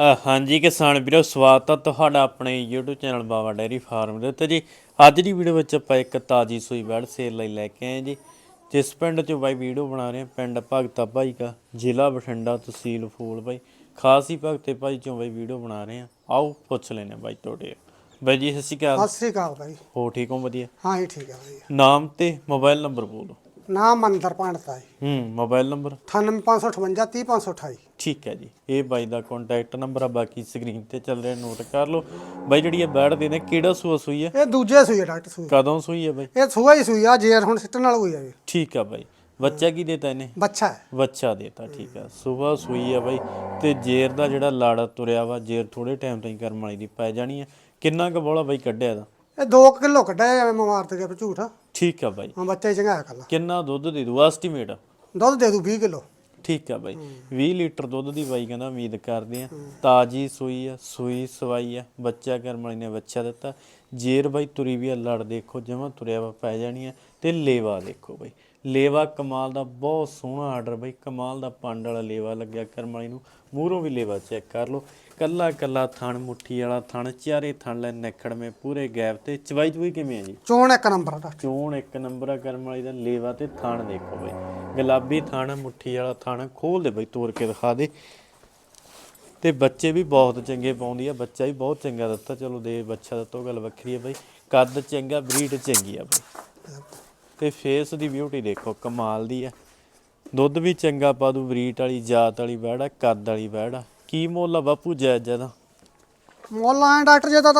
ਹਾਂਜੀ ਕਿਸਾਨ ਵੀਰੋ ਸਵਾਗਤ ਹੈ ਤੁਹਾਡਾ ਆਪਣੇ YouTube channel Bawa dairy farm ਦੇ ਉੱਤੇ ਜੀ। ਅੱਜ ਦੀ ਵੀਡੀਓ ਵਿੱਚ ਆਪਾਂ ਇੱਕ ਤਾਜੀ ਸੂਈ ਬੈੜ ਸੇਲ ਲਈ ਲੈ ਕੇ ਆਏ ਜੀ ਜਿਸ ਪਿੰਡ 'ਚੋਂ ਬਾਈ ਵੀਡੀਓ ਬਣਾ ਰਹੇ ਹਾਂ ਪਿੰਡ ਭਗਤਾ ਭਾਈ ਕਾ ਜ਼ਿਲ੍ਹਾ ਬਠਿੰਡਾ ਤਹਿਸੀਲ ਫੂਲ ਬਾਈ। ਖਾਸ ਹੀ ਭਗਤੇ ਭਾਈ ਚੋਂ ਬਾਈ ਵੀਡੀਓ ਬਣਾ ਰਹੇ ਹਾਂ। ਆਓ ਪੁੱਛ ਲੈਨੇ ਬਾਈ ਤੁਹਾਡੇ ਬਾਈ ਜੀ ਸਤਿ ਸ਼੍ਰੀ ਅਕਾਲ। ਸਤਿ ਸ੍ਰੀ ਅਕਾਲ ਭਾਈ ਹੋ ਠੀਕ ਹੋ? ਵਧੀਆ। ਹਾਂ ਜੀ ਠੀਕ ਹੈ ਭਾਈ ਨਾਮ ਤੇ ਮੋਬਾਈਲ ਨੰਬਰ ਬੋਲੋ। ਨਾਮ ਮੰਦਰ ਪੰਡਤ ਹੈ ਹੂੰ ਮੋਬਾਈਲ ਨੰਬਰ 98558 30528 ਠੀਕ ਹੈ ਜੀ। ਇਹ ਬਾਈ ਦਾ ਕੰਟੈਕਟ ਨੰਬਰ ਆ ਬਾਕੀ ਸਕਰੀਨ ਤੇ ਚੱਲ ਰਿਹਾ ਨੋਟ ਕਰ ਲਓ। ਬਾਈ ਜਿਹੜੀ ਇਹ ਬੈੜ ਦੇ ਨੇ ਕਿਹੜਾ ਸੂਆ ਸੂਈ ਹੈ? ਇਹ ਦੂਜੇ ਸੂਈ ਹੈ ਡਾਕਟਰ ਸੂਈ ਕਦੋਂ ਸੂਈ ਹੈ ਬਾਈ? ਇਹ ਸੂਆ ਹੀ ਸੂਈ ਆ ਜੇਰ ਹੁਣ ਸਿੱਟਣ ਨਾਲ ਹੋਈ ਆ ਜੀ ਠੀਕ ਆ ਬਾਈ। ਬੱਚਾ ਕੀ ਦੇਤਾ ਇਹਨੇ? ਬੱਚਾ ਹੈ। ਬੱਚਾ ਦੇਤਾ ਠੀਕ ਆ। ਸਵੇਰ ਸੂਈ ਆ ਬਾਈ। ਤੇ ਜੇਰ ਦਾ ਜਿਹੜਾ ਲਾੜਾ ਤੁਰਿਆ ਵਾ ਜੇਰ ਥੋੜੇ ਟਾਈਮ ਤਾਈਂ ਕਰਮ ਵਾਲੀ ਦੀ ਪੈ ਜਾਣੀ ਆ। ਕਿੰਨਾ ਕੁ ਬੋਲਾ ਬਾਈ ਕੱਢਿਆ ਦਾ ਇਹ 2 ਕਿਲੋ ਕੱਢਿਆ ਐਵੇਂ ਮਾਰ ਤੇ ਗਿਆ ਝੂਠ। ਠੀਕ ਆ ਬਾਈ। ਹਾਂ ਬੱਚਾ ਹੀ ਚੰਗਾ ਕੱਲਾ ਕਿੰਨਾ ਦੁੱਧ ਦੇ ਦੂ ਐਸਟੀਮੇਟ ਦੁੱਧ ਦੇ ਦੂ 20 ਕਿਲੋ। ਠੀਕ ਆ ਬਾਈ। 20 ਲੀਟਰ ਦੁੱਧ ਦੀ ਬਾਈ ਕਹਿੰਦਾ ਉਮੀਦ ਕਰਦੇ ਆ। ਤਾਜੀ ਸੂਈ ਆ ਸੂਈ ਸਵਾਈ ਆ। ਬੱਚਾ ਕਰਮ ਵਾਲੀ ਨੇ ਬੱਚਾ ਦਿੱਤਾ। ਜੇਰ ਬਾਈ ਤੁਰੀ ਵੀ ਆ ਲੜ ਦੇਖੋ ਜਮਾ ਤੁਰਿਆ ਵਾ ਪੈ ਜਾਣੀ ਆ। ਤੇ ਲੇਵਾ ਦੇਖੋ ਬਾਈ। ਲੇਵਾ ਕਮਾਲ ਦਾ ਬਹੁਤ ਸੋਹਣਾ ਆਰਡਰ ਬਾਈ। ਕਮਾਲ ਦਾ ਪੰਡ ਵਾਲਾ ਲੇਵਾ ਲੱਗਿਆ ਕਰਮ ਵਾਲੀ ਨੂੰ। ਮੂਹਰੋਂ ਵੀ ਲੇਵਾ ਚੈੱਕ ਕਰ ਲਓ। ਕੱਲਾ ਕੱਲਾ ਥਣ ਮੁੱਠੀ ਵਾਲਾ ਥਣ ਚਾਰੇ ਥਣ ਲੈ ਨਖੜਵੇਂ ਪੂਰੇ ਗੈਪ ਤੇ। ਚਵਾਈ ਚੁਈ ਕਿਵੇਂ ਆ ਜੀ? ਚੋਣ ਇੱਕ ਨੰਬਰ ਡਾਕਟਰ ਚੋਣ ਇੱਕ ਨੰਬਰ ਆ ਕਰਮ ਵਾਲੀ ਦਾ। ਲੇਵਾ ਤੇ ਥਾਣ ਦੇਖੋ ਬਈ। ਗੁਲਾਬੀ ਥਾਣ ਮੁੱਠੀ ਵਾਲਾ ਥਾਣ। ਖੋਲ ਦੇ ਬਈ ਤੋੜ ਕੇ ਦਿਖਾ ਦੇ। ਤੇ ਬੱਚੇ ਵੀ ਬਹੁਤ ਚੰਗੇ ਪਾਉਂਦੀ ਆ ਬੱਚਾ ਵੀ ਬਹੁਤ ਚੰਗਾ ਦਿੱਤਾ। ਚਲੋ ਦੇ ਬੱਚਾ ਦਿੱਤੋ ਗੱਲ ਵੱਖਰੀ ਆ ਬਈ। ਕੱਦ ਚੰਗਾ ਬਰੀਡ ਚੰਗੀ ਆ ਬਈ। ਤੇ ਫੇਸ ਦੀ ਬਿਊਟੀ ਦੇਖੋ ਕਮਾਲ ਦੀ ਆ। ਦੁੱਧ ਵੀ ਚੰਗਾ ਪਾ ਦੂ ਬਰੀਡ ਵਾਲੀ ਜਾਤ ਵਾਲੀ ਬੈੜਾ ਕੱਦ ਵਾਲੀ ਬੈੜਾ ਕੀ ਮੁੱਲ ਆ ਬਾਪੂ ਜਾਇਜ਼ ਜਦਾ ਮੁੱਲ ਆਏ ਡਾਕਟਰ ਜੇ ਤਾਂ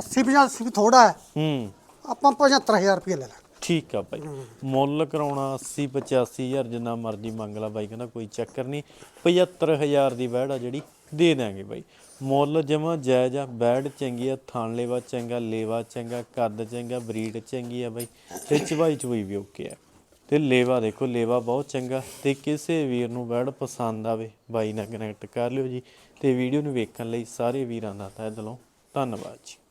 80 85 ਵੀ ਥੋੜਾ ਹੈ। ਹੂੰ। ਆਪਾਂ 75000 ਰੁਪਏ ਲੈ ਲੈ ਠੀਕ ਆ ਬਾਈ। ਮੁੱਲ ਕਰਾਉਣਾ 80 85000 ਜਿੰਨਾ ਮਰਜ਼ੀ ਮੰਗ ਲਾ ਬਾਈ, ਕਹਿੰਦਾ ਕੋਈ ਚੱਕਰ ਨਹੀਂ। 75000 ਦੀ ਬੈੜ ਆ ਜਿਹੜੀ, ਦੇ ਦਾਂਗੇ ਬਾਈ। ਮੁੱਲ ਜਮਾ ਜਾਇਜ਼ ਆ ਬੈੜ ਚੰਗੀ ਆ, ਥਾਣ ਲੇਵਾ ਚੰਗਾ ਲੇਵਾ ਚੰਗਾ, ਕੱਦ ਚੰਗਾ, ਬਰੀਡ ਚੰਗੀ ਆ ਬਾਈ ਤੇ ਚਵਾਈ ਚਵਾਈ ਵੀ ਓਕੇ ਆ। ਤੇ ਲੇਵਾ ਦੇਖੋ, ਲੇਵਾ ਬਹੁਤ ਚੰਗਾ, ਤੇ ਕਿਸੇ ਵੀਰ ਨੂੰ ਬੈੜ ਪਸੰਦ ਆਵੇ, ਬਾਈ ਨਾਲ ਕਨੈਕਟ ਕਰ ਲਿਓ ਜੀ। ਤੇ ਵੀਡੀਓ ਨੂੰ ਵੇਖਣ ਲਈ ਸਾਰੇ ਵੀਰਾਂ ਦਾ ਤਹਿ ਦਿਲੋਂ ਧੰਨਵਾਦ ਜੀ।